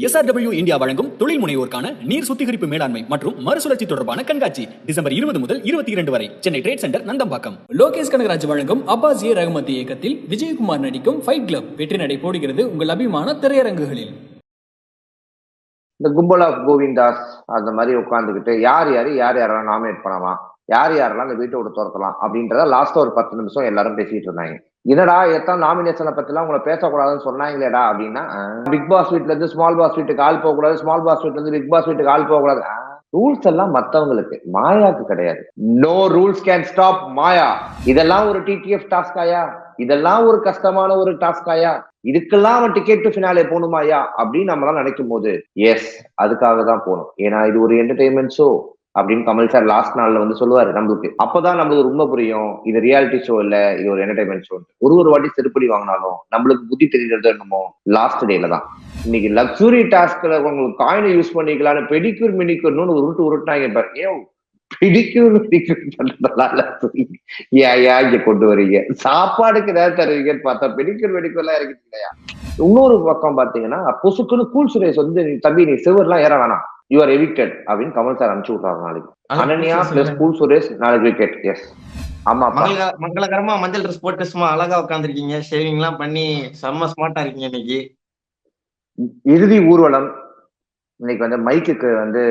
SRW India வழங்கும் தொழில் முனைவோருக்கான நீர் சுத்திகரிப்பு மேலாண்மை மற்றும் மறுசுழற்சி தொடர்பான கண்காட்சி டிசம்பர் இருபது முதல் இருபத்தி இரண்டு வரை. Chennai trade centre Nandambakkam. Lokesh Kanagaraj வழங்கும் அப்பாஸ் ஏ ரஹமத் இயக்கத்தில் விஜயகுமார் நடிக்கும் ஃபைட் கிளப் வெற்றி நடை போடுகிறது உங்கள் அபிமான திரையரங்குகளில். இந்த கும்பல் ஆஃப் கோவிந்தாஸ் அந்த மாதிரி உட்காந்துக்கிட்டு யார் யார் யார் யாரெல்லாம் நாமினேட் பண்ணலாம் யார் யாரெல்லாம் இந்த வீட்டை விட்டு துரத்தலாம் அப்படின்றத லாஸ்ட் ஒரு பத்து நிமிஷம் எல்லாரும் பேசிட்டு இருந்தாங்க. என்னடா எத்தனை நாமினேஷனை பத்திலாம் உங்களை பேசக்கூடாதுன்னு சொன்னாங்களேடா அப்படின்னா பிக் பாஸ் வீட்ல இருந்து ஸ்மால் பாஸ் வீட்டுக்கு ஆள் போகக்கூடாது ஸ்மால் பாஸ் வீட்ல இருந்து பிக் பாஸ் வீட்டுக்கு ஆள் போகக்கூடாது. ரூல்ஸ் எல்லாம் மத்தவங்களுக்கு மாயாக்கு கிடையாது. No rules can stop Maya. இதெல்லாம் ஒரு டிடிஎஃப் டாஸ்காயா இதெல்லாம் ஒரு கஷ்டமான ஒரு டாஸ்காயா இதுக்கெல்லாம் அவன் டிக்கெட் டு ஃபினாலே போகணுமாயா அப்படின்னு நம்மளாம் நினைக்கும் போது எஸ் அதுக்காக தான் போகணும் ஏன்னா இது ஒரு என்டர்டைன்மெண்ட் ஷோ அப்படின்னு கமல் சார் லாஸ்ட் நாள்ல வந்து சொல்லுவாரு நம்மளுக்கு. அப்பதான் நம்மளுக்கு ரொம்ப புரியும். இது ரியாலிட்டி ஷோ இல்ல இது ஒரு என்டர்டைன்மெண்ட் ஷோ ஒரு ஒரு வாட்டி செருப்படி வாங்கினாலும் நம்மளுக்கு புத்தி தெரிஞ்சது என்னமோ லாஸ்ட் டேல தான். இன்னைக்கு லக்ஸுரி டாஸ்க்ல உங்களுக்கு காயினை யூஸ் பண்ணிக்கலாம்னு பெடிக்யூர் மினிக்யூர்னு உருட்டு உருட்டுனாங்க பாரு. ஏன் பிடிக்கும் பண்றதுனால ஏன் இங்க கொண்டு வரீங்க? சாப்பாடுக்கு ஏதாவது தருவீங்கன்னு பார்த்தா பெடிக்யூர் மெடிக்கூர் எல்லாம் இருக்கு இல்லையா? இன்னொரு பக்கம் பாத்தீங்கன்னா பொசுக்குன்னு கூல் சுரேஷ் வந்து நீ தம்பி நீ சிவர்லாம் ஏற வேணாம். யூஆர் எவிக்டட் அப்படின்னு கமல் சார் அனுப்பிச்சு விட்றாரு நாளைக்கு. அனன்யா பிளஸ் கூல் சுரேஷ் நாளைக்கு விக்கெட் எஸ் ஆமா மங்கள மங்களகரமா மஞ்சள் ட்ரெஸ் போட்டு சும்மா அழகா உட்காந்துருக்கீங்க ஷேவிங் எல்லாம் பண்ணி செம்ம ஸ்மார்ட்டா இருக்கீங்க இன்னைக்கு. இறுதி ஊர்வலம். இன்னைக்கு வந்து மைக்குக்கு வந்து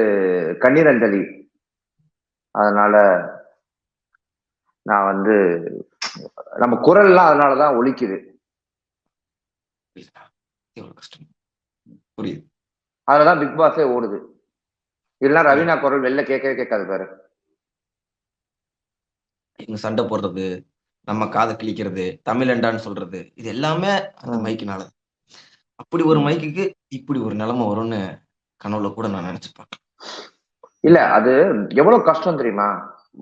கண்ணீர் அஞ்சலி. அதனால நான் வந்து நம்ம குரல்லாம் அதனாலதான் கஷ்டம் புரியுது. அதுலதான் பிக் பாஸே ஓடுது. இல்லைன்னா ரவீனா குரல் வெளில கேட்கவே கேட்காது பாரு. இவங்க சண்டை போடுறது நம்ம காதை கிழிக்கிறது தமிழண்டான்னு சொல்றது இது எல்லாமே அந்த. மைக்குனால அப்படி ஒரு மைக்குக்கு இப்படி ஒரு நிலைமை வரும்னு கனவுல கூட நான் நினைச்சு பார்க்கல இல்ல அது எவ்வளவு கஷ்டம் தெரியுமா?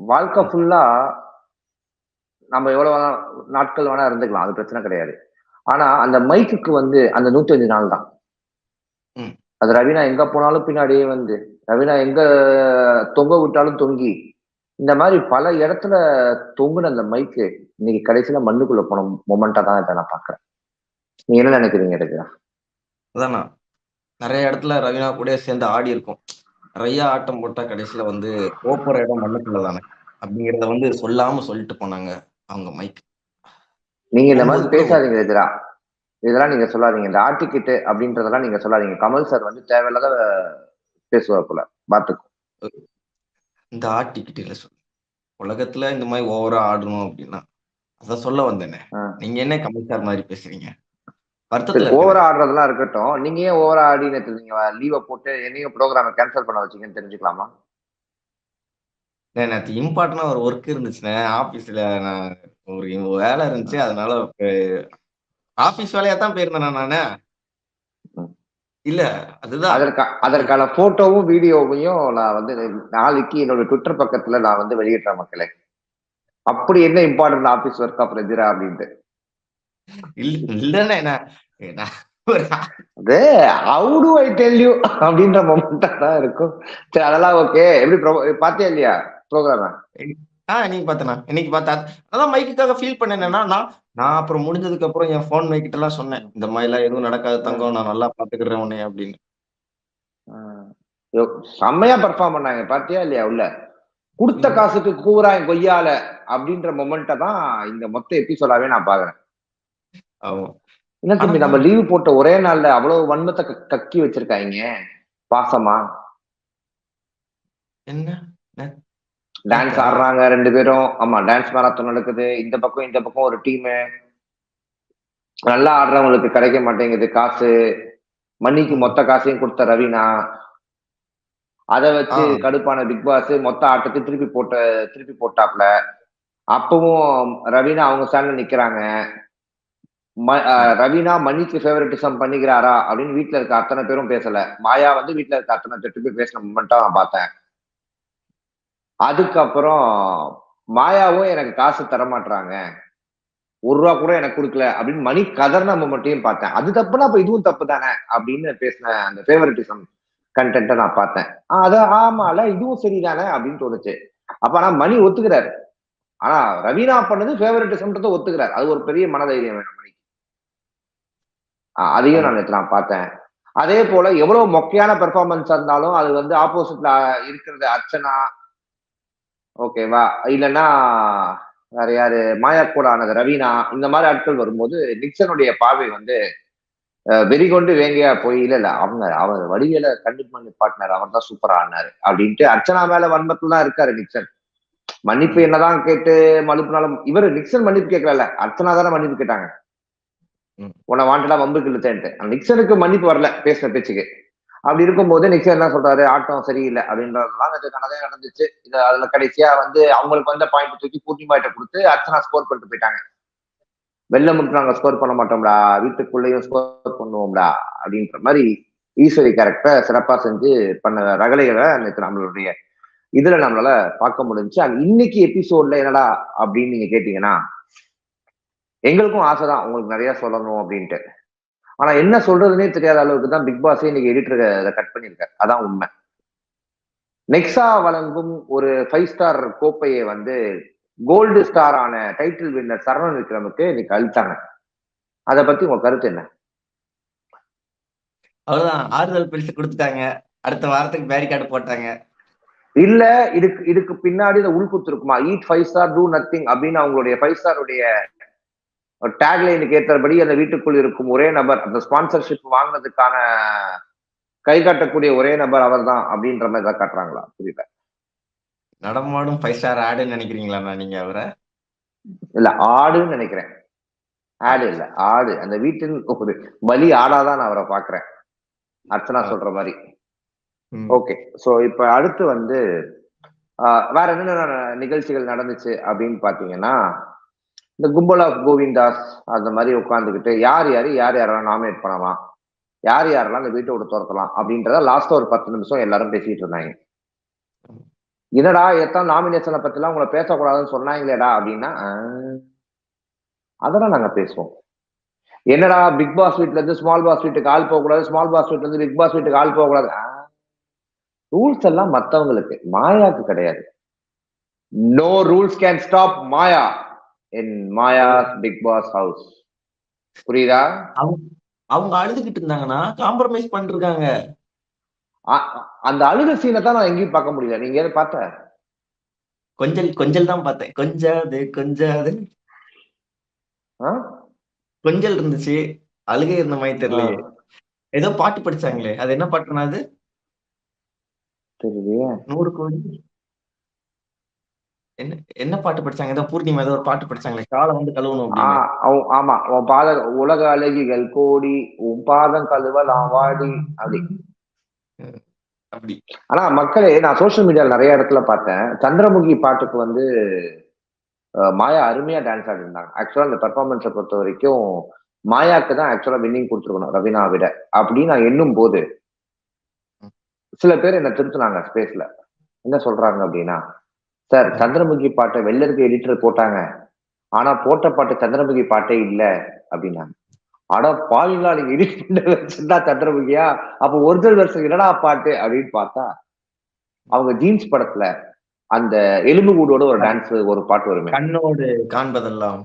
வாழ்க்கை ஃபுல்லா நம்ம எவ்வளவு வேணா நாட்கள் வேணா இருந்துக்கலாம் அது பிரச்சனை கிடையாது. ஆனா அந்த மைக்குக்கு வந்து அந்த நூத்தஞ்சு நாள் தான். அது ரவீனா எங்க போனாலும் பின்னாடியே வந்து ரவீனா எங்க தொங்க விட்டாலும் தொங்கி. இந்த மாதிரி பல இடத்துல தொங்குன அந்த மைக்கு இன்னைக்கு கடைசியில மண்ணுக்குள்ள போன மொமெண்டா தான் இதை நான் பாக்குறேன் நீங்க என்ன நினைக்கிறீங்க எடுக்கிறா அதான் நிறைய இடத்துல ரவீனா கூட சேர்ந்து ஆடி இருக்கும். நிறைய ஆட்டம் போட்டா கடைசியில வந்து போற இடம் மண்ணுக்குள்ள தானே அப்படிங்கிறத வந்து சொல்லாம சொல்லிட்டு போனாங்க அவங்க மைக் நீங்க இந்த மாதிரி பேசாதீங்க எதிரா இதெல்லாம் நீங்க சொல்லாதீங்க. இந்த ஆர்டிகிட்டு அப்படின்றதெல்லாம் நீங்க சொல்லாதீங்க. கமல் சார் வந்து தேவையில்லாத பேசுவார் போல. பாத்துக்கோ. இந்த ஆட்டிக்கிட்டு இல்ல சொல்லு உலகத்துல இந்த மாதிரி ஓவரா ஆடணும் அப்படின்னா அதான் சொல்ல வந்தேனே. நீங்க என்ன கமல் சார் மாதிரி பேசுறீங்க? வருத்தத்துல ஓவரா ஆடுறதெல்லாம் இருக்கட்டும். நீங்க ஏன் ஓவரா ஆடி நேத்து நீங்க லீவை போட்டு என்னையும் ப்ரோக்ராமை கேன்சல் பண்ண வச்சீங்கன்னு தெரிஞ்சுக்கலாமா. நேத்து இம்பார்ட்டனா ஒரு ஒர்க் இருந்துச்சுண்ணே ஆபீஸ்ல நான் ஒரு வேலை இருந்துச்சு. அதனால ஆபீஸ் வேலையா தான் போயிருந்தேன் நானு. இல்ல அதுதான். அதற்கா அதற்கான போட்டோவும் வீடியோவையும் நான் வந்து நாளைக்கு என்னோட ட்விட்டர் பக்கத்துல நான் வந்து வெளியிடுறேன் மக்களே. அப்படி என்ன இம்பார்ட்டன்ட் ஆபீஸ் ஒர்க் அப்புறம் எதிரா அப்படின்ட்டு. இல்ல இல்லண்ணே நான் நான் ஒரு அது how to I tell you அப்படின்ற மொமெண்டா தான் இருக்கும். சரி அதெல்லாம் ஓகே எப்படி பாத்தியா இல்லையா? ப்ரோக்ராம் ஆஹ் இன்னைக்கு பார்த்தேண்ணா. இன்னைக்கு பார்த்தா அதான் மைக்குக்காக ஃபீல் பண்ணேன்னா நான் நான் அப்புறம் முடிஞ்சதுக்கு அப்புறம் என் ஃபோன் மைக்கிட்ட எல்லாம் சொன்னேன். இந்த மாதிரி எல்லாம் எதுவும் நடக்காது தங்கம் நான் நல்லா பாத்துக்கிறேன் உன்னை அப்படின்னு. செம்மையா பெர்ஃபார்ம் பண்ணாங்க. பாத்தியா இல்லையா உள்ள? கொடுத்த காசுக்கு கூறாய் கொய்யால அப்படின்ற மொமெண்ட்டை தான் இந்த மொத்த எபிசோடாவே நான் பாக்குறேன். ஆமா. என்ன தம்பி நம்ம லீவு போட்ட ஒரே நாள்ல அவ்வளவு வன்மத்தை கக்கி வச்சிருக்காங்க பாசமா? என்ன? டான்ஸ் ஆடுறாங்க ரெண்டு பேரும். ஆமா டான்ஸ் மாராத்தான் நடக்குது. இந்த பக்கம் இந்த பக்கம் ஒரு டீம் நல்லா ஆடுறவங்களுக்கு கிடைக்க மாட்டேங்குது காசு. மணிக்கு மொத்த காசையும் கொடுத்த ரவீனா. அதை வச்சு. கடுப்பான பிக் பாஸ் மொத்த ஆட்டத்தை திருப்பி போட்ட திருப்பி போட்டாப்ல. அப்பவும் ரவீனா அவங்க சேனல்ல நிக்கிறாங்க. ரவீனா மணிக்கு ஃபேவரட்டிசம் பண்ணிக்கிறாரா அப்படின்னு வீட்ல இருக்க அத்தனை பேரும் பேசல. மாயா வந்து வீட்ல இருக்க அத்தனை எட்டு பேர் பேசின மொமெண்ட்டா நான் பார்த்தேன். அதுக்கப்புறம் மாயாவும் எனக்கு காசு தரமாட்டாங்க ஒரு ரூபா கூட எனக்கு கொடுக்கல அப்படின்னு மணி கதர்ன மட்டும் பார்த்தேன். அது தப்புனா அப்ப இதுவும் தப்பு தானே அப்படின்னு பேசின அந்த ஃபேவரட்டிசம் கண்டென்ட்டை நான் பார்த்தேன். ஆஹ் அது ஆமால இதுவும் சரிதானே அப்படின்னு தோணுச்சு. அப்ப ஆனா மணி ஒத்துக்கிறாரு. ஆனா ரவீனா பண்ணது ஃபேவரட்டிசம்ன்றதை ஒத்துக்கிறாரு. அது ஒரு பெரிய மனதைரியம் வேணும் மணிக்கு. அதையும் நான் நேற்று நான் பார்த்தேன். அதே போல எவ்வளவு மொக்கையான பெர்ஃபார்மன்ஸ் இருந்தாலும் அது வந்து ஆப்போசிட்ல இருக்கிறது அர்ச்சனா ஓகேவா இல்லைன்னா வேற யாரு? மாயா கூட ஆனது ரவீனா இந்த மாதிரி ஆட்கள் வரும்போது நிக்சனுடைய பார்வை வந்து வெறிகொண்டு வேங்கையா போய் இல்ல இல்ல அவங்க அவர் வடிவேல கண்டிப்பாக பார்ட்னர் அவர் தான் சூப்பரா ஆனாரு அப்படின்ட்டு அர்ச்சனா மேல வன்மத்துல தான் இருக்காரு நிக்சன். மன்னிப்பு என்னதான் கேட்டு மன்னிப்புனாலும் இவர் நிக்சன் மன்னிப்பு கேட்கல அர்ச்சனா தானே மன்னிப்பு கேட்டாங்க. உன்னை வாண்டடா வம்புக்கு இழுத்தேன்ட்டு நிக்சனுக்கு மன்னிப்பு வரல பேசின பேச்சுக்கு. அப்படி இருக்கும்போது நிச்சயம் என்ன சொல்றாரு? ஆட்டம் சரியில்லை அப்படின்றதெல்லாம் இது கனவே நடந்துச்சு. இது அதுல கடைசியா வந்து அவங்களுக்கு வந்த பாயிண்ட் தூக்கி பூர்ணிமாட்ட கொடுத்து அர்ச்சனா ஸ்கோர் பண்ணிட்டு போயிட்டாங்க. வெளில மட்டும் நாங்க ஸ்கோர் பண்ண மாட்டோம்டா வீட்டுக்குள்ளேயும் ஸ்கோர் பண்ணுவோம்டா அப்படின்ற மாதிரி ஈஸ்வரி கேரக்டரை சிறப்பா செஞ்சு பண்ண ரகலைகளை நேற்று நம்மளுடைய இதுல நம்மளால பார்க்க முடிஞ்சுச்சு. அது இன்னைக்கு எபிசோட்ல என்னடா அப்படின்னு நீங்க கேட்டீங்கன்னா எங்களுக்கும் ஆசைதான் உங்களுக்கு நிறைய சொல்லணும் அப்படின்ட்டு. ஆனா என்ன சொல்றதுனே தெரியாத அளவுக்கு தான் பிக் பாஸே இன்னைக்கு எடிட்டர் அதை கட் பண்ணியிருக்காரு. அதான் உண்மை. நெக்ஸா வழங்கும் ஒரு ஃபைவ் ஸ்டார் கோப்பையை வந்து கோல்டு ஸ்டார் ஆன டைட்டில் வின்னர் சரவணன் விக்ரமுக்கு இன்னைக்கு அழித்தாங்க. அதை பத்தி உங்க கருத்து என்ன? அவ்வளவுதான். ஆறுதல் பரிசு கொடுத்துட்டாங்க. அடுத்த வாரத்துக்கு பேரிகார்டு போட்டாங்க. இல்ல இதுக்கு இதுக்கு பின்னாடி உள்குத்து இருக்குமா? Eat five star do nothing அப்படின்னு அவங்களுடைய ஃபைவ் ஸ்டாருடைய டேக்லைனுக்கு ஏற்றபடி அந்த வீட்டுக்குள் இருக்கும் ஒரே நபர் அந்த ஸ்பான்சர்ஷிப் வாங்கினதுக்கான கை காட்டக்கூடிய ஒரே நபர் அவர்தான் அப்படின்ற மாதிரி தான் காட்டுறாங்களா? புரியல. நடமாடும் ஃபைவ் ஸ்டார் ஆடுன்னு நினைக்கிறீங்களா நீங்க அவரை? இல்ல ஆடுன்னு நினைக்கிறேன். ஆடு இல்ல ஆடு. அந்த வீட்டின் ஒரு பலி ஆடாதான் நான் அவரை பாக்குறேன் அர்ச்சனா சொல்ற மாதிரி. ஓகே. சோ இப்ப அடுத்து வந்து வேற என்னென்ன நிகழ்ச்சிகள் நடந்துச்சு அப்படின்னு பாத்தீங்கன்னா இந்த கும்பல் ஆஃப் கோவிந்தாஸ் அந்த மாதிரி உட்காந்துக்கிட்டு யார் யார் யார் யாரெல்லாம் நாமினேட் பண்ணலாம் யார் யாரெல்லாம் இந்த வீட்டை விட்டு துரத்தலாம் அப்படின்றத லாஸ்ட் ஒரு பத்து நிமிஷம் எல்லாரும் பேசிட்டு இருந்தாங்க. என்னடா எத்தனை நாமினேஷனை பத்திலாம் உங்களை பேசக்கூடாதுன்னு சொன்னாங்களேடா அப்படின்னா அதெல்லாம் நாங்க பேசுவோம். என்னடா பிக் பாஸ் வீட்ல இருந்து ஸ்மால் பாஸ் வீட்டுக்கு ஆள் போகக்கூடாது ஸ்மால் பாஸ் வீட்ல இருந்து பிக் பாஸ் வீட்டுக்கு ஆள் போகக்கூடாது ரூல்ஸ் எல்லாம் மத்தவங்களுக்கு மாயாவுக்கு கிடையாது. No rules can stop Maya. In Maya Bigg Boss house புரியுதா? அவங்க அழுதுகிட்டு இருந்தாங்கன்னா காம்ப்ரமைஸ் பண்ணிருக்காங்க. அந்த அழுக சீனை தான் நான் எங்கேயும் பார்க்க முடியல. நீங்க எதை பார்த்த? கொஞ்சல் கொஞ்சல் தான் பார்த்தேன். கொஞ்சாது கொஞ்சாது? கொஞ்சல் இருந்துச்சு. அழுகை இருந்த மாதிரி தெரியலையே. ஏதோ பாட்டு படிச்சாங்களே. அது என்ன பாட்டுனா அது? தெரியலையே. நூறு கோடி. என்ன என்ன பாட்டு படிச்சாங்க? ஏதோ பூர்ணிமா ஏதோ ஒரு பாட்டு படிச்சாங்களே காலை வந்து கழுவணும் ஆமா. உன் பாத உலக அழகிகள் கோடி உன் பாதம் கழுவலாம் வாடி அப்படி. அப்படி. ஆனா மக்களே நான் சோஷியல் மீடியால நிறைய இடத்துல பார்த்தேன். சந்திரமுகி பாட்டுக்கு வந்து மாயா அருமையா டான்ஸ் ஆடிருந்தாங்க ஆக்சுவலா அந்த பெர்ஃபார்மன்ஸை பொறுத்த வரைக்கும் மாயாக்கு தான் ஆக்சுவலா வின்னிங் கொடுத்துருக்கணும் ரவீனா விட. அப்படின்னு நான் எண்ணும் போது சில பேர் என்ன திருத்துனாங்க ஸ்பேஸ்ல என்ன சொல்றாங்க அப்படின்னா சார் சந்திரமுகி பாட்டை வெளில இருக்க எடிட்டர் போட்டாங்க. ஆனா போட்ட பாட்டு சந்திரமுகி பாட்டே இல்ல அப்படின்னாங்க. அட பாவிங்களா நீங்க எடிட் பண்ண வச்சிருந்தா சந்திரமுகியா? அப்ப ஒரிஜினல் வெர்ஷன் என்னடா பாட்டு அப்படின்னு பார்த்தா அவங்க ஜீன்ஸ் படத்துல அந்த எலும்பு கூடோட ஒரு டான்ஸ் ஒரு பாட்டு வருமே. கண்ணோடு காண்பதெல்லாம்.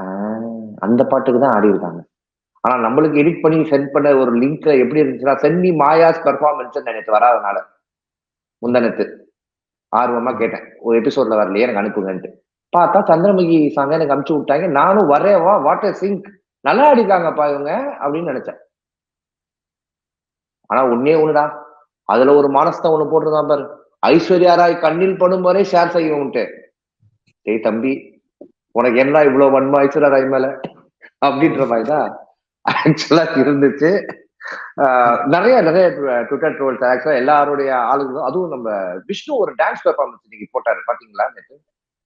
ஆஹ் அந்த பாட்டுக்கு தான் ஆடி இருக்காங்க. ஆனா நம்மளுக்கு எடிட் பண்ணி சென்ட் பண்ண ஒரு லிங்க் எப்படி இருந்துச்சுன்னா சென்ட் மாயாஸ் பெர்ஃபார்மன்ஸ் நினைத்து வராதனால. முந்தனத்து ஆர்வமா கேட்டேன். ஒரு எபிசோட்ல வரலையே எனக்கு அனுப்புங்கன்ட்டு. பார்த்தா சந்திரமுகி சாங்க எனக்கு அனுப்பிச்சு விட்டாங்க. நானும் வரேன் வா வாட் சிங்க் நல்லா அடிக்காங்கப்பா இவங்க அப்படின்னு நினைச்சேன். ஆனா ஒன்னே ஒண்ணுடா. அதுல ஒரு மானஸ்தான் ஒண்ணு போட்டிருந்தான் பாரு. ஐஸ்வர்யா ராய் கண்ணில் படும் வரை ஷேர் செய்யணும்ட்டு டேய் தம்பி உனக்கு என்ன இவ்வளவு வன்மா ஐஸ்வர்யா ராய் மேல? அப்படின்ற மாதிரிதான். ஆக்சுவலா இருந்துச்சு. நிறைய நிறைய ட்விட்டர் ட்ரோல்ஸ் ஆக்சுவலா எல்லாருடைய ஆளுங்களும் அதுவும் நம்ம விஷ்ணு ஒரு டான்ஸ் பெர்ஃபார்மன்ஸ் இன்னைக்கு போட்டாரு. பாத்தீங்களா நேத்து?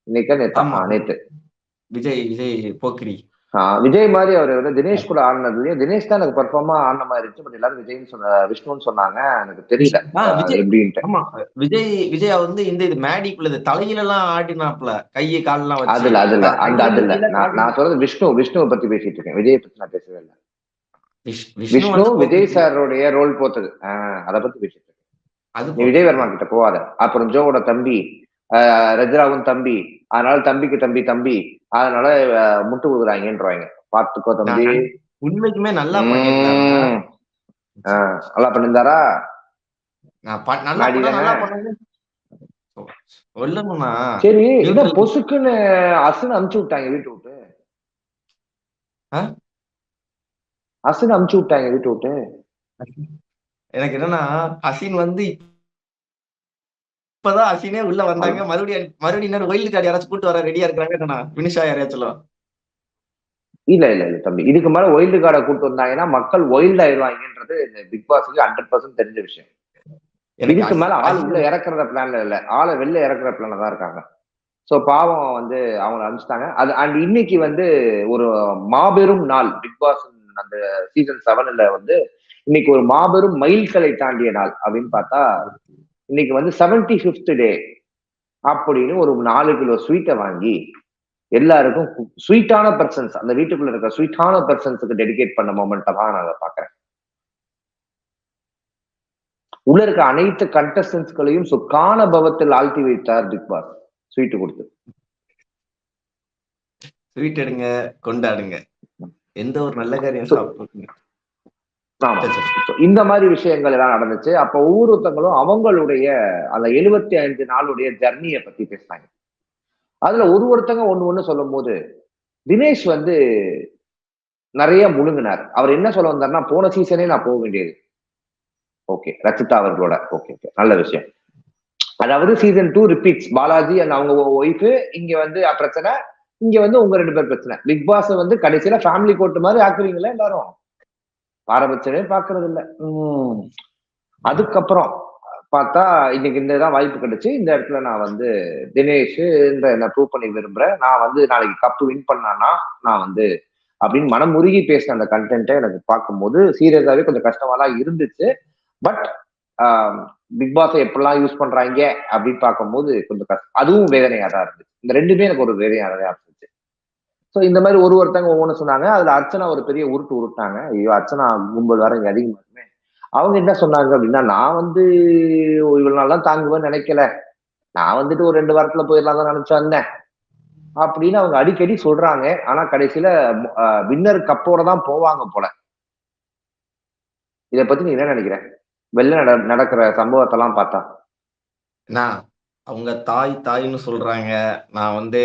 இன்னைக்கா நேத்து? ஆமா. நேத்து. விஜய் விஜய் போக்கிரி. விஜய் மாதிரி அவர் வந்து தினேஷ் கூட ஆடினதுலயும் தினேஷ் தான் எனக்கு பெர்ஃபார்மா ஆடின மாதிரி இருந்துச்சு பட் எல்லாரும் விஜய்னு சொன்ன விஷ்ணுன்னு சொன்னாங்க. எனக்கு தெரியல. எப்படின்ட்டு. ஆமா. விஜய் விஜய் வந்து இந்த இது மேடிக்குள்ள இது தலையில எல்லாம் ஆடினாப்ல கையை காலெல்லாம் அதுல அதுல. அந்த அதுல. நான் நான் சொல்றது விஷ்ணு விஷ்ணுவை பத்தி பேசிட்டு இருக்கேன். விஜய் பத்தி நான் பேசவே இல்லை. விஷ்ணு விஜய். சாரோடைய ரோல் போத்தது அதை பத்தி பேசிட்டு அது விஜய் வர்மா கிட்ட போவாத. அப்புறம் ஜோவோட தம்பி ரஜிராவும் தம்பி அதனால தம்பிக்கு தம்பி தம்பி அதனால முட்டு கொடுக்குறாங்கன்றவாங்க. பாத்துக்கோ தம்பி. உண்மைக்குமே நல்லா நல்லா பண்ணியிருந்தாரா? நான் ப- நல்லா நாடி பண்ணா நல்லா தானே? பண்ணுங்க சொல்லணும்னா சரி இவங்களுக்கு- பொசுக்குன்னு அசுன்னு அமுச்சு விட்டாங்க வீட்டு விட்டு. ஆ? அசுன்னு அமுச்சு விட்டாங்க வீட்டு விட்டு. எனக்கு என்னன்னா அசின் வந்து இப்பதான் அசினே உள்ள வந்தாங்க. மறுபடியும் மறுபடியும் இன்னொரு ஒயில்டு கார்டு யாராச்சும் கூட்டு வர ரெடியா இருக்கிறாங்க பினிஷா யாரையாச்சும் இல்ல இல்ல இல்ல தம்பி. இதுக்கு மேல ஒயில்டு கார்டை கூட்டு வந்தாங்கன்னா மக்கள் ஒயில்ட் ஆயிடுவாங்கன்றது இந்த பிக் பாஸுக்கு ஹண்ட்ரட் பர்சன்ட் தெரிஞ்ச விஷயம். இதுக்கு மேல ஆள் உள்ள இறக்குற பிளான்ல இல்ல. ஆளை வெளில இறக்குற பிளான்ல தான் இருக்காங்க. சோ பாவம் வந்து அவங்க அனுப்பிச்சிட்டாங்க. அது அண்ட் இன்னைக்கு வந்து ஒரு மாபெரும் நாள் பிக் பாஸ் அந்த சீசன் செவன்ல வந்து இன்னைக்கு ஒரு மாபெரும் மைல்கலை தாண்டிய நாள் அப்படின்னு பார்த்தா இன்னைக்கு வந்து செவன்டி ஃபிஃப்த் டே அப்படின்னு ஒரு நாலு கிலோ ஸ்வீட்டை வாங்கி எல்லாருக்கும் ஸ்வீட்டான பர்சன்ஸ் அந்த வீட்டுக்குள்ள இருக்க ஸ்வீட்டான பர்சன்ஸுக்கு டெடிகேட் பண்ண மொமெண்ட்டை தான் நான் அதை பாக்குறேன் உள்ள இருக்க அனைத்து கண்டஸ்டன்ஸ்களையும் சுக்கான பவத்தில் ஆழ்த்தி வைத்தார் பிக் பாஸ். ஸ்வீட் கொடுத்து. ஸ்வீட் எடுங்க கொண்டாடுங்க. எந்த ஒரு நல்ல காரியம் இந்த மாதிரி விஷயங்கள் எல்லாம் நடந்துச்சு. அப்ப ஒவ்வொருத்தங்களும் அவங்களுடைய அந்த எழுபத்தி ஐந்து நாளுடைய ஜர்னியை பத்தி பேசினாங்க. அதுல ஒரு ஒருத்தங்க ஒண்ணு ஒண்ணு சொல்லும் போது தினேஷ் வந்து நிறைய முழுங்கினார். அவர் என்ன சொல்ல வந்தாருன்னா போன சீசனே நான் போக வேண்டியது. ஓகே ரச்சிதா அவர்களோட. ஓகே ஓகே நல்ல விஷயம். அதாவது season two repeats Balaji and அவங்க ஒய்ஃபு இங்க வந்து பிரச்சனை. இங்க வந்து உங்க ரெண்டு பேர் பிரச்சனை. பிக் பாஸ் வந்து கடைசியில ஃபேமிலி கோர்ட் மாதிரி ஆக்குறீங்களா எல்லாரும்? பாரபட்சமே பாக்குறது இல்ல உம். அதுக்கப்புறம் பார்த்தா இன்னைக்கு இந்த தான் வாய்ப்பு கிடைச்சு. இந்த இடத்துல நான் வந்து தினேஷ் நான் ப்ரூவ் பண்ணி விரும்புறேன். நான் வந்து நாளைக்கு கப்பு வின் பண்ணானா நான் வந்து அப்படின்னு மனம் உருகி பேசின அந்த கண்டென்ட்டை எனக்கு பார்க்கும்போது சீரியஸாவே கொஞ்சம் கஷ்டமாலாம் இருந்துச்சு. பட் பிக் பாஸை எப்படிலாம் யூஸ் பண்றாங்க அப்படின்னு பார்க்கும்போது கொஞ்சம் கஷ்டம் அதுவும் வேதனையா தான் இருந்துச்சு. இந்த ரெண்டுமே எனக்கு ஒரு வேதனையா தான் இருந்துச்சு ஸோ இந்த மாதிரி ஒரு ஒருத்தங்க ஒவ்வொன்று சொன்னாங்க. அதுல அர்ச்சனா ஒரு பெரிய உருட்டு உருட்டாங்க. ஐயோ அர்ச்சனா கும்பல் வர இங்க அதிகமா அவங்க என்ன சொன்னாங்க அப்படின்னா நான் வந்து இவ்வளவு நாள் தான் தாங்குவேன்னு நினைக்கல. நான் வந்துட்டு ஒரு ரெண்டு வாரத்துல போயிடலாம் தான் நினைச்சு வந்தேன். அப்படின்னு அவங்க அடிக்கடி சொல்றாங்க. ஆனா கடைசியில வின்னர் கப்போட தான் போவாங்க போல. இதை பத்தி நீ என்ன நினைக்கிற? வெளில நட நடக்கிற சம்பவத்தெல்லாம் பார்த்தா. நான் அவங்க தாய் தாய்ன்னு சொல்றாங்க. நான் வந்து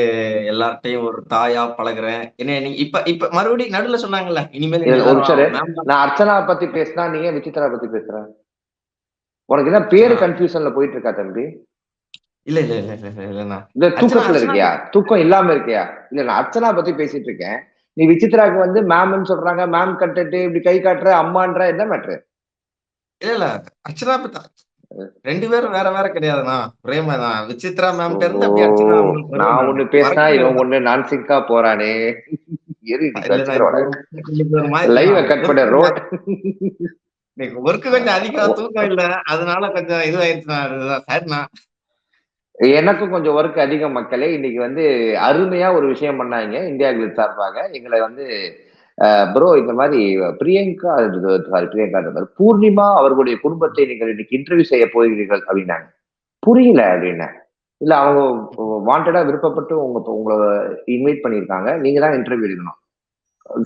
எல்லார்ட்டையும் ஒரு தாயா பழகுறேன். என்ன நீ இப்ப இப்ப மறுபடியும் நடுவுல சொன்னாங்கல்ல இனிமேல் இல்ல, ஒரு நான் அர்ச்சனா பத்தி பேசினா நீங்க விசித்ரா பத்தி பேசுற. உனக்கு என்ன பேரு. கன்ஃபியூஷன்ல போயிட்டு இருக்கா தம்பி? இல்ல இல்ல இல்ல இல்ல இல்ல அர்ச்சனா, தூக்கத்துல. இருக்கியா? தூக்கம் இல்லாம இருக்கியா? இல்ல நான் அர்ச்சனா பத்தி பேசிட்டு இருக்கேன். நீ விசித்ராக்கு வந்து மேம்னு சொல்றாங்க. மேம் கட்டுட்டு இப்படி கை காட்டுற அம்மான்ற என்ன மேட்ரு இல்ல இல்ல அர்ச்சனா பத்தி ரெண்டு பேரும் வேற வேற கிடையாதுண்ணா. மாதிரிதான் விசித்ரா மேம் இருந்து அப்படியே. நான் ஒண்ணு பேசினா இவன். ஒண்ணு நான் சிங்கா போறானே லைவ கட் பண்ண ரோட் இன்னைக்கு ஒர்க் கொஞ்சம் அதிகம் தூக்கம் இல்ல. அதனால கொஞ்சம் இதுவாயிருச்சுண்ணா. அதுதான் சரிண்ணா எனக்கும் கொஞ்சம் ஒர்க் அதிகம் மக்களே. இன்னைக்கு வந்து அருமையா ஒரு விஷயம் பண்ணாங்க. இந்தியா கிளிட் சார்பாக. எங்களை வந்து ப்ரோ இந்த மாதிரி பிரியங்கா சாரி பிரியங்கா இந்த மாதிரி பூர்ணிமா அவர்களுடைய குடும்பத்தை நீங்கள் இன்னைக்கு இன்டர்வியூ செய்ய போகிறீர்கள் அப்படின்னாங்க. புரியல அப்படின்னேன் இல்ல அவங்க வாண்டடா விருப்பப்பட்டு உங்க உங்களை இன்வைட் பண்ணியிருக்காங்க. நீங்க தான் இன்டர்வியூ எடுக்கணும்.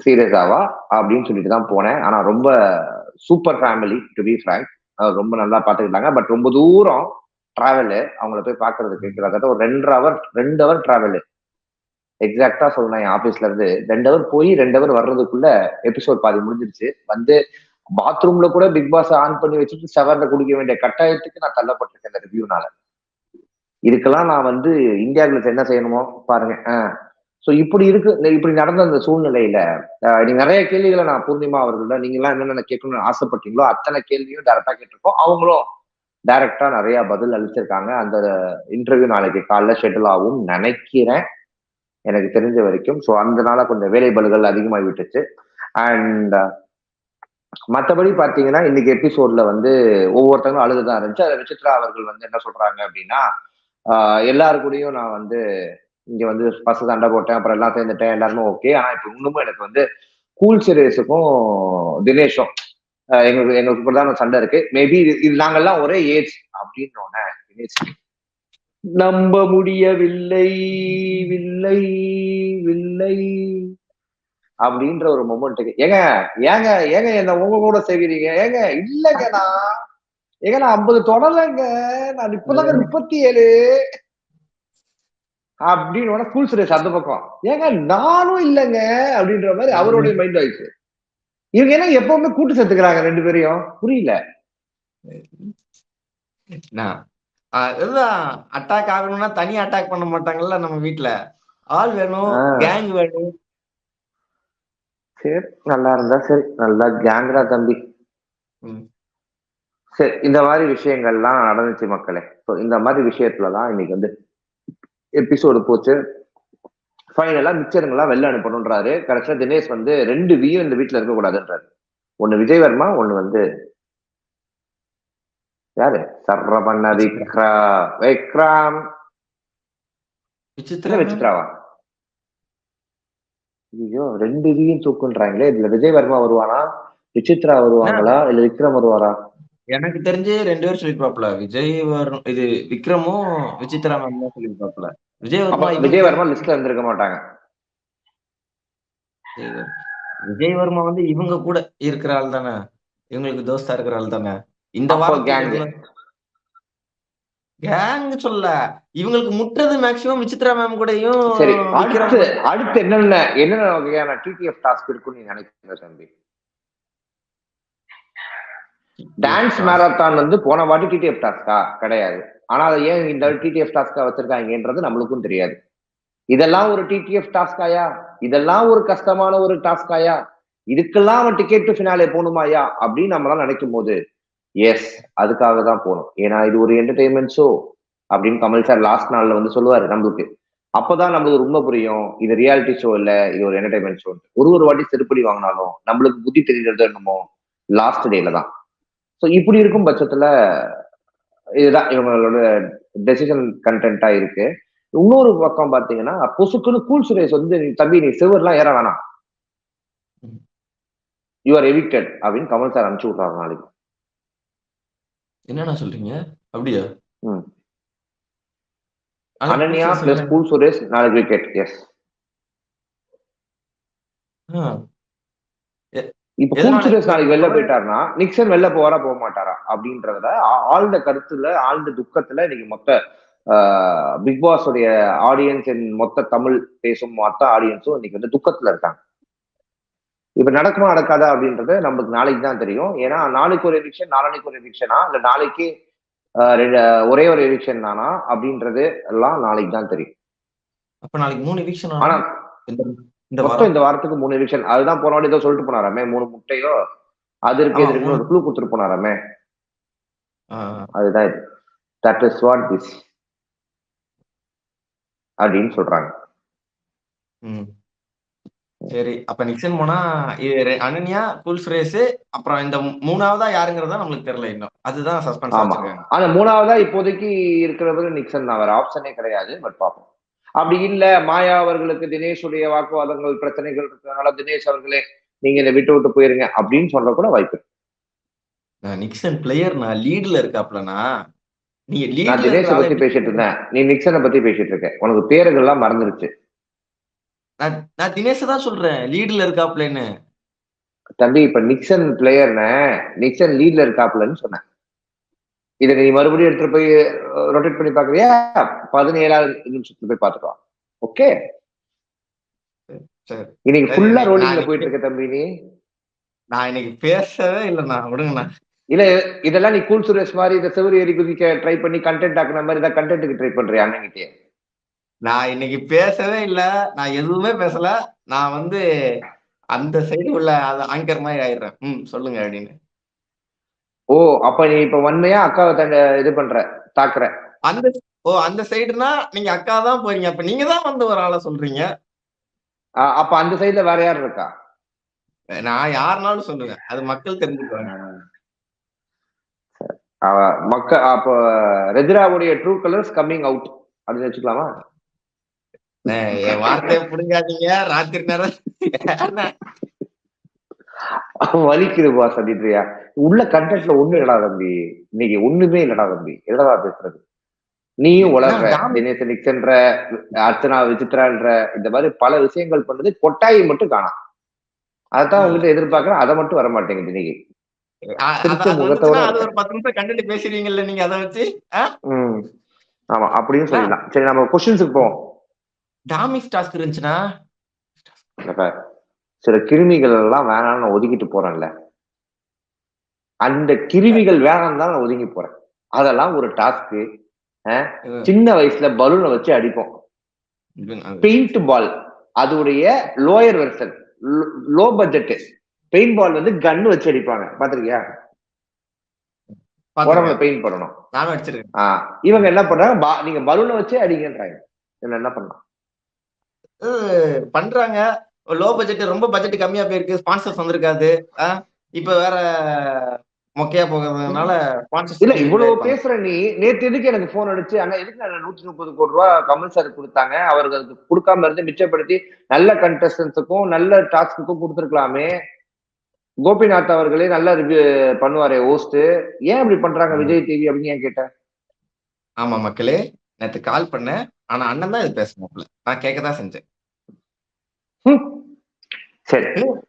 சீரியஸாவா அப்படின்னு சொல்லிட்டு தான் போனேன். ஆனா ரொம்ப super family to be frank ரொம்ப நல்லா பார்த்துக்கிட்டாங்க. பட் ரொம்ப தூரம் டிராவலு அவங்கள போய் பார்க்கறதுக்கு கிட்டத்தட்ட ஒரு ரெண்டரை ஹவர் ரெண்டு ஹவர் டிராவலு எக்ஸாக்டா சொல்லணும். என் ஆபீஸ்ல இருந்து ரெண்டு ஹவர் போய் ரெண்டு ஹவர் வர்றதுக்குள்ள எபிசோட் பாதி முடிஞ்சிருச்சு. வந்து பாத்ரூம்ல கூட பிக் பாஸ் ஆன் பண்ணி வச்சுட்டு செவர்ல குடிக்க வேண்டிய கட்டாயத்துக்கு நான் தள்ளப்பட்டிருக்கேன் இந்த ரிவ்யூனால இதுக்கெல்லாம் நான் வந்து இந்தியாவில் என்ன செய்யணுமோ பாருங்க. ஸோ இப்படி இருக்கு இப்படி நடந்த அந்த சூழ்நிலையில நீங்க நிறைய கேள்விகளை நான் பூர்ணிமா அவர்கள நீங்க எல்லாம் என்னென்ன கேட்கணும்னு ஆசைப்பட்டீங்களோ அத்தனை கேள்வியும் டேரக்டா கேட்டிருக்கோம். அவங்களும் டைரக்டா நிறைய பதில் அளிச்சிருக்காங்க. அந்த இன்டர்வியூ நாளைக்கு காலைல ஷெட்யூல் ஆகும் நினைக்கிறேன். எனக்கு தெரிஞ்ச வரைக்கும். ஸோ அதனால கொஞ்சம் வேலைபலுகள் அதிகமாகி விட்டுச்சு. அண்ட் uh, மற்றபடி பார்த்தீங்கன்னா இன்னைக்கு எபிசோட்ல வந்து ஒவ்வொருத்தங்களும் அழுதுதான் இருந்துச்சு. அதை விசித்ரா அவர்கள் வந்து என்ன சொல்றாங்க அப்படின்னா ஆஹ் எல்லாரு கூடயும் நான் வந்து இங்க வந்து பஸ் சண்டை போட்டேன். அப்புறம் எல்லாம் சேர்ந்துட்டேன். எல்லாருமே ஓகே ஆனா இப்போ இன்னமும் எனக்கு வந்து கூல் சீரியஸுக்கும் தினேஷும் எங்களுக்கு எங்களுக்கு எங்களுக்கு தான் சண்டை இருக்கு. மேபி இது நாங்கெல்லாம் ஒரே ஏஜ் அப்படின்னு தினேஷ் நம்ப முடியவில்லை வில்லை வில்லை அப்படின்ற ஒரு மொமெண்ட்டுக்கு ஏங்க ஏங்க ஏங்க என்ன உங்க கூட செய்கிறீங்க ஏங்க இல்லங்க நான் ஏங்க நான் ஐம்பது தொடலைங்க. நான் இப்பதாங்க முப்பத்தி ஏழு அப்படின்னு ஃபுல் சுரேஷ் அந்த பக்கம். ஏங்க நானும் இல்லைங்க அப்படின்ற மாதிரி அவருடைய மைண்ட் ஆயிடுச்சு. இவங்க என்ன எப்பவுமே கூட்டு சேர்த்துக்கிறாங்க ரெண்டு பேரையும்? புரியல. நான் ஆஹ் இதுதான். அட்டாக் ஆகணும்னா தனி அட்டாக் பண்ண மாட்டாங்கல்ல நம்ம வீட்ல. ஆள் வேணும். கேங் வேணும். சரி நல்லா இருந்தா சரி. நல்லா கேங்கரா தம்பி. சரி இந்த மாதிரி விஷயங்கள்லாம் நடந்துச்சு மக்களே. ஸோ இந்த மாதிரி விஷயத்துலதான் இன்னைக்கு வந்து எபிசோடு போச்சு. ஃபைனலா மிச்சருங்கெல்லாம் வெளில அனுப்பணுன்றாரு கடைசியா தினேஷ் வந்து ரெண்டு வியும் இந்த வீட்டுல இருக்க கூடாதுன்றாரு ஒண்ணு விஜயவர்மா ஒண்ணு வந்து யாரு? சர்ரபண்ண விக்ரா விக்ரம். விசித்திரம் விசித்ராவா ஐயோ ரெண்டு வியும் தூக்குன்றாங்களே. இதுல விஜயவர்மா வருவானா? விசித்ரா வருவாங்களா? இல்ல விக்ரம் வருவாரா? எனக்கு தெரிஞ்சு ரெண்டு பேரும் சொல்லிருப்பாப்ல விஜய் வரும் இது விக்ரமும் விசித்ரா மேம் தான் சொல்லிருப்பாப்ல விஜய் வர்மா இவங்க- விஜயவர்மா லிஸ்ட்ல இருந்திருக்க மாட்டாங்க. விஜய் வர்மா வந்து இவங்க கூட இருக்கிற ஆள் தானே இவங்களுக்கு தோஸ்தா இருக்கிற ஆள் தானே இந்த வாரம் gang. கேங் சொல்ல. இவங்களுக்கு முட்டுறது மேக்சிமம் விசித்ரா மேம் கூடயும் சரி அடுத்து அடுத்து என்னென்ன என்னென்ன வகையான டிடிஎஃப் டாஸ்க் இருக்குன்னு நீங்க நினைக்கிறீங்க தம்பி? டான்ஸ் மேரத்தான் வந்து போன வாட்டி டிடிஎஃப் டாஸ்கா கிடையாது. ஆனா அதை ஏன் இந்த டிடிஎஃப் டாஸ்கா வச்சிருக்காங்கன்றது நம்மளுக்கும் தெரியாது. இதெல்லாம் ஒரு டிடிஎஃப் டாஸ்காயா இதெல்லாம் ஒரு கஷ்டமான ஒரு டாஸ்காயா இதுக்கெல்லாம் அவன் டிக்கெட் டு ஃபினாலே போகணுமாயா? அப்படின்னு நம்மளாம் நினைக்கும் போது எஸ் அதுக்காக தான் போகணும் ஏன்னா இது ஒரு என்டர்டைன்மெண்ட் ஷோ அப்படின்னு கமல் சார் லாஸ்ட் நாள்ல வந்து சொல்லுவாரு நம்மளுக்கு அப்பதான் நம்மளுக்கு ரொம்ப புரியும் இது ரியாலிட்டி ஷோ இல்ல இது ஒரு என்டர்டைன்மெண்ட் ஷோ ஒரு ஒரு வாட்டி செருப்படி வாங்கினாலும் நம்மளுக்கு புத்தி தெரிகிறது என்னமோ லாஸ்ட் டேல தான். ஸோ இப்படி இருக்கும் பட்சத்துல இதுதான் இவங்களோட டெசிஷன் கண்டென்ட்டா இருக்கு. இன்னொரு பக்கம் பாத்தீங்கன்னா பொசுக்குன்னு கூல் சுரேஷ் வந்து நீ தம்பி நீ சிவர்லாம் ஏற வேணாம். யூ ஆர் எவிக்டட் அப்படின்னு கமல் சார் அனுப்பிச்சு விட்றாரு நாளைக்கு. என்னண்ணா சொல்றீங்க? அப்படியா? அனன்யா பிளஸ் கூல் சுரேஷ் நாளைக்கு விக்கெட் எஸ் இப்ப? கூல் சுரேஷ் நாளைக்கு வெளில போயிட்டாருன்னா நிக்சன் வெளில போவாரா போக மாட்டாரா அப்படின்றதுல ஆ- ஆழ்ந்த கருத்துல ஆழ்ந்த துக்கத்துல இன்னைக்கு மொத்த பிக் பாஸ் உடைய ஆடியன்ஸ் மொத்த தமிழ் பேசும் மொத்த ஆடியன்ஸும் இன்னைக்கு வந்து துக்கத்துல இருக்காங்க. இப்ப நடக்குமா நடக்காதா அப்படின்றது நமக்கு நாளைக்கு தான் தெரியும். ஏன்னா நாளைக்கு ஒரு எவிக்ஷன் நாளைக்கு ஒரு எவிக்ஷனா இல்ல நாளைக்கு ஒரே ஒரு எவிக்ஷன் தானா? அப்படின்றது எல்லாம் நாளைக்கு தான் தெரியும். அப்ப நாளைக்கு மூணு எவிக்ஷன் ஆனா இந்த மொத்தம் இந்த வாரத்துக்கு மூணு எவிக்ஷன் அதுதான் போன வாட்டி ஏதோ சொல்லிட்டு போனாராமே மூணு முட்டையோ? அது இருக்கு இருக்குன்னு ஒரு க்ளூ கொடுத்துட்டு போனாராமே. அதுதான் இது. தட் இஸ் வாட் திஸ் அப்படின்னு சொல்றாங்க. சரி அப்ப நிக்சன் போனா அனன்யா கூல் சுரேஷ் அப்புறம் இந்த மூணாவதா யாருங்கிறதா நம்மளுக்கு தெரியல இன்னும். அதுதான் சஸ்பென்ஸ் ஆமா. ஆனா மூணாவதா இப்போதைக்கு இருக்கிறவர் நிக்சன் தான். வேற ஆப்ஷனே கிடையாது பட் பார்ப்போம். அப்படி இல்ல மாயா அவர்களுக்கு தினேஷுடைய வாக்குவாதங்கள் பிரச்சனைகள் இருக்கிறதுனால தினேஷ் அவர்களே நீங்க இதை விட்டு விட்டு போயிருங்க அப்படின்னு சொல்ற கூட வாய்ப்பு நிக்சன் பிளேயர் நான் லீட்ல இருக்காப்லனா நான் லீட்ல தினேஷை பத்தி பேசிட்டு இருந்தேன். நீ நிக்சனை பத்தி பேசிட்டு இருக்க. உனக்கு பேர்கள் எல்லாம் மறந்துருச்சு. நான் நான் தினேஷ் தான் சொல்றேன். லீட்ல இருக்காப்லன்னு தம்பி இப்ப நிக்சன் பிளேயர்னு நிக்சன் லீட்ல இருக்காப்லன்னு சொன்னேன். இதை நீ மறுபடியும் எடுத்துட்டு போய் ரொட்டேட் பண்ணி பாக்குறியா பதினேழாவது நிமிஷத்துல போய் பாத்துக்கலாம் ஓகே இன்னைக்கு ஃபுல்லா ரோலிங்ல போயிட்டு இருக்க தம்பி நீ. நான் இன்னைக்கு பேசவே இல்லைண்ணா விடுங்கண்ணா இல்ல இதெல்லாம் நீ கூல் சுரேஷ் மாதிரி இந்த செவரு ஏறி குதிக்க ட்ரை பண்ணி கண்டென்ட் ஆக்குன மாதிரி தான் கண்டென்ட்டுக்கு ட்ரை பண்றியா அண்ணன்கிட்டே நான் இன்னைக்கு பேசவே இல்ல. நான் எதுவுமே பேசல. நான் வந்து அந்த சைடு உள்ள ஆங்கர் மாதிரி ஆயிடுறேன். ம் சொல்லுங்க அப்படின்னு. ஓ அப்ப நீ இப்ப வன்மையா அக்காவை தண்ட இது பண்ற தாக்குற? அந்த ஓ அந்த சைடுனா நீங்க அக்கா தான் போறீங்க. அப்ப நீங்க தான் வந்து ஒரு ஆளை சொல்றீங்க. அப்ப அந்த சைடுல வேற யார் இருக்கா? நான் யாருனாலும் சொல்லுவேன். அது மக்கள் தெரிஞ்சுக்குவாங்க. அவ மக்க அப்ப ரெஜிராவுடைய ட்ரூ கலர்ஸ் கம்மிங் அவுட் அப்படின்னு வச்சுக்கலாமா? என் வார்த்தையை புடுங்காதீங்க. ராத்திரி நேரம் வலிக்குது பாஸ் அப்படின்றியா உள்ள கண்டென்ட்ல ஒண்ணு இல்லடா தம்பி. இன்னைக்கு ஒண்ணுமே இல்லடா தம்பி. என்னடா பேசுறது? நீயும் நான் தினேஷ் நிக்சன்ற அர்ச்சனா விசித்ரான்ற இந்த மாதிரி பல விஷயங்கள் பண்ணது கொட்டாயி மட்டும் காணாம் அதான் உங்ககிட்ட எதிர்பார்க்கறேன். அதை மட்டும் வர மாட்டேங்குது இன்னைக்கு பேசுறீங்கல்ல நீங்க அதை வச்சு? ஆமா அப்படின்னு சொல்லலாம். சரி நம்ம கொஸ்டின்ஸுக்கு போவோம். டாமிக்ஸ் டாஸ்க் இருந்துச்சுன்னா சில கிருமிகள் எல்லாம் வேணாம்னு நான் ஒதுக்கிட்டு போறேன்ல. அந்த கிருமிகள் வேணாம் தான் நான் ஒதுங்கி போறேன். அதெல்லாம் ஒரு டாஸ்க்கு சின்ன வயசுல பலூனை வச்சு அடிப்போம். பெயிண்ட் பால் அதோடைய lower version low budget paint ball வந்து கன் வச்சு அடிப்பாங்க. பாத்திருக்கியா உடம்புல. பெயிண்ட் பண்ணணும். நானும் அடிச்சிருக்கேன். இவங்க என்ன பண்றாங்க? நீங்க பலூனை வச்சே அடிங்கன்றாங்க. என்ன பண்ணலாம் பண்றாங்க. லோ பட்ஜெட் ரொம்ப பட்ஜெட் கம்மியா போயிருக்கு. ஸ்பான்சர்ஸ் வந்திருக்காது. இப்ப வேற மொக்கையா போகிறதுனால sponsors இல்ல இவ்வளவு. பேசுற நீ நேத்து எதுக்கு எனக்கு போன் அடிச்சு? அண்ணா எதுக்கு நான் நூத்தி முப்பது கோடி ரூபா கமல் சார் கொடுத்தாங்க. அவர்களுக்கு கொடுக்காம இருந்து மிச்சப்படுத்தி நல்ல கண்டஸ்டன்ஸுக்கும் நல்ல டாஸ்க்குக்கும் கொடுத்துருக்கலாமே. கோபிநாத் அவர்களே நல்ல ரிவ்யூ பண்ணுவாரே ஹோஸ்ட் ஏன் இப்படி பண்றாங்க விஜய் டிவி அப்படின்னு ஏன் கேட்டேன்? ஆமா மக்களே நேத்து கால் பண்ணேன். ஆனா அண்ணன் தான் இது பேசணும்ல நான் கேட்கதான் செஞ்சேன். ஹம். சரி.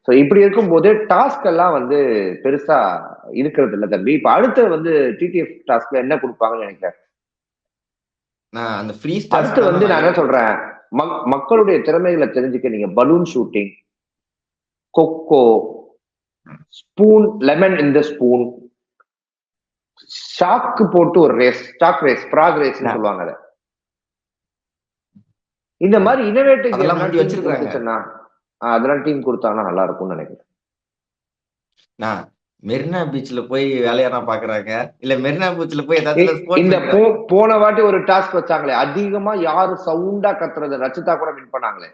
சோ இப்படி இருக்கும்போது டாஸ்க் எல்லாம் வந்து பெருசா இருக்கிறது இல்ல தம்பி. இப்ப அடுத்து வந்து டிடிஎஃப் டாஸ்க்ல என்ன கொடுப்பாங்கன்னு நினைக்கிறேன்? நான் அந்த ஃப்ரீ அடுத்து வந்து நான் என்ன சொல்றேன்? மக்- மக்களுடைய திறமைகளை தெரிஞ்சுக்க நீங்க பலூன் ஷூட்டிங் கொக்கோ ஸ்பூன் லெமன் இந்த ஸ்பூன் ஷாக்கு போட்டு ஒரு race sack race frog race சொல்லுவாங்க அதை. இந்த மாதிரி இன்னோவேட்டிவ் அதெல்லாம் வச்சிருக்காங்க. அதெல்லாம் டீம் கொடுத்தாங்கன்னா நல்லா இருக்கும்னு நினைக்கிறேன். நான் மெரினா பீச்ல போய் வேலையானா பாக்குறாங்க? இல்ல மெரினா பீச்ல போய் ஏதாவது இந்த போன வாட்டி ஒரு டாஸ்க் வச்சாங்களே அதிகமா யாரு சவுண்டா கத்துறது ரச்சிதா கூட வின் பண்ணாங்களே.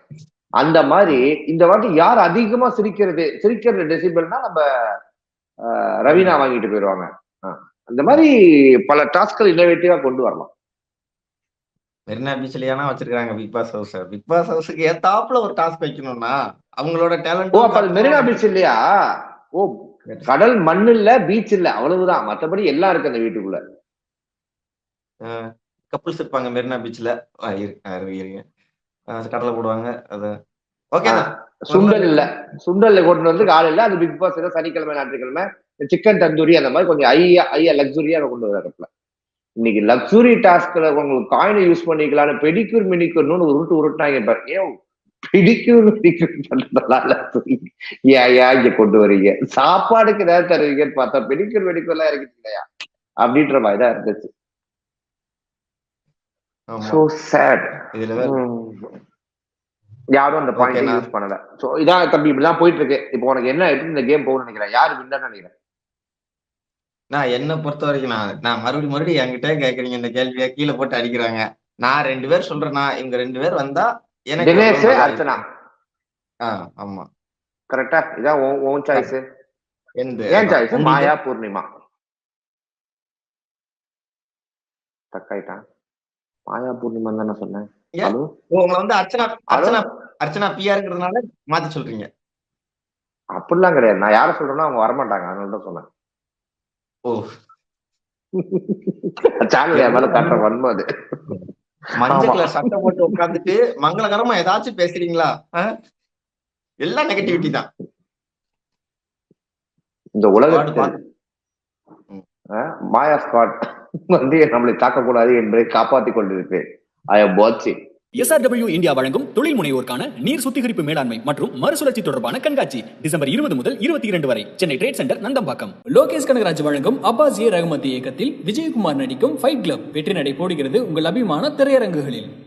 அந்த மாதிரி இந்த வாட்டி யார் அதிகமா சிரிக்கிறது சிரிக்கிறது டெசிபிள்னா நம்ம ரவீனா வாங்கிட்டு போயிடுவாங்க அந்த மாதிரி பல டாஸ்க்கள் இன்னோவேட்டிவா கொண்டு வரலாம். மெரினா பீச்லயானா வச்சிருக்காங்க Bigg Boss house Bigg Boss ஹவுஸுக்கு ஏத்தாப்புல ஒரு டாஸ்க் வைக்கணும்னா அவங்களோட டேலண்ட் ஓ அப்ப மெரினா பீச் இல்லையா? ஓ கடல் மண் இல்ல பீச் இல்ல அவ்வளவுதான். மத்தபடி எல்லாம் இருக்கு அந்த வீட்டுக்குள்ள. கப்புள்ஸ் இருப்பாங்க மெரினா பீச்ல இருங்க கடலை போடுவாங்க அது. ஓகே சுண்டல் இல்ல. சுண்டல்ல கொண்டு வந்து இல்ல அது பிக் பாஸ் சனிக்கிழமை ஞாயிற்றுக்கிழமை சிக்கன் தந்தூரி அந்த மாதிரி கொஞ்சம் ஐயா ஐயா லக்ஸுரியா கொண்டு வர இன்னைக்கு லக்ஸுரி டாஸ்க்ல உங்களுக்கு காயினை யூஸ் பண்ணிக்கலாம்னு பெடிக்யூர் மினிக்யூர்னு ஒரு உருட்டு உருட்டுனாங்க பாரு. ஏன் ஏன் ஏன் இங்க கொண்டு வரீங்க? சாப்பாடுக்கு ஏதாவது தருவீங்கன்னு பார்த்தா பெடிக்யூர் மெடிக்யூர் எல்லாம் இருக்குது இல்லையா? அப்படின்ற மாதிரி தான் இருந்துச்சு. யாரும் அந்த பாயிண்ட் யூஸ் பண்ணல. சோ இதான் தம்பி இப்படிதான் போயிட்டு இருக்கு. இப்போ உனக்கு என்ன எப்படி இந்த கேம் போகும்னு நினைக்கிறேன்? யாரு வின்னர் நினைக்கிறேன்? நான் என்ன பொறுத்த வரைக்கும் நான் நான் மறுபடியும் மறுபடியும் என்கிட்ட கேக்குறீங்க. இந்த கேள்வியை கீழே போட்டு அடிக்கிறாங்க. நான் ரெண்டு பேர் சொல்றேன்னா இவங்க ரெண்டு பேர் வந்தா எனக்கு அர்ச்சனா. ஆ, ஆமா. கரெக்டா? இதான் ஓன் சாய்ஸ் எந்த ஏன் சாய்ஸ் மாயா பூர்ணிமா. தக்காயிட்டான் மாயா பூர்ணிமா தானே சொன்னேன். உங்களை வந்து அர்ச்சனா அர்ச்சனா அர்ச்சனா பிஆருங்கிறதுனால மாத்தி சொல்றீங்க. அப்படிலாம் கிடையாது. நான் யார சொல்றேன்னா அவங்க வரமாட்டாங்க. அதனால தான் சொன்னேன். என் மேல கட்டுற வன்மை அது. மஞ்சள். கலர் சட்டை போட்டு உட்காந்துட்டு மங்களகரமா ஏதாச்சும் பேசுறீங்களா? எல்லாம் நெகட்டிவிட்டி தான். இந்த உலகத்தில் மாயா ஸ்காட் வந்து நம்மளை தாக்கக்கூடாது என்பதை காப்பாற்றிக் கொண்டிருப்பேன். ஐ எம் வாட்சிங் எஸ்ஆர்டபிள்யூ இந்தியா வழங்கும் தொழில் முனைவோருக்கான நீர் சுத்திகரிப்பு மேலாண்மை மற்றும் மறுசுழற்சி தொடர்பான கண்காட்சி டிசம்பர் இருபது முதல் இருபத்தி இரண்டு வரை. Chennai trade centre Nandambakkam. Lokesh Kanagaraj வழங்கும் அப்பாஸ் ஏ ரகுமதி இயக்கத்தில் விஜயகுமார் நடிக்கும் ஃபைட் கிளப் வெற்றி நடை போடுகிறது உங்கள் அபிமான திரையரங்குகளில்.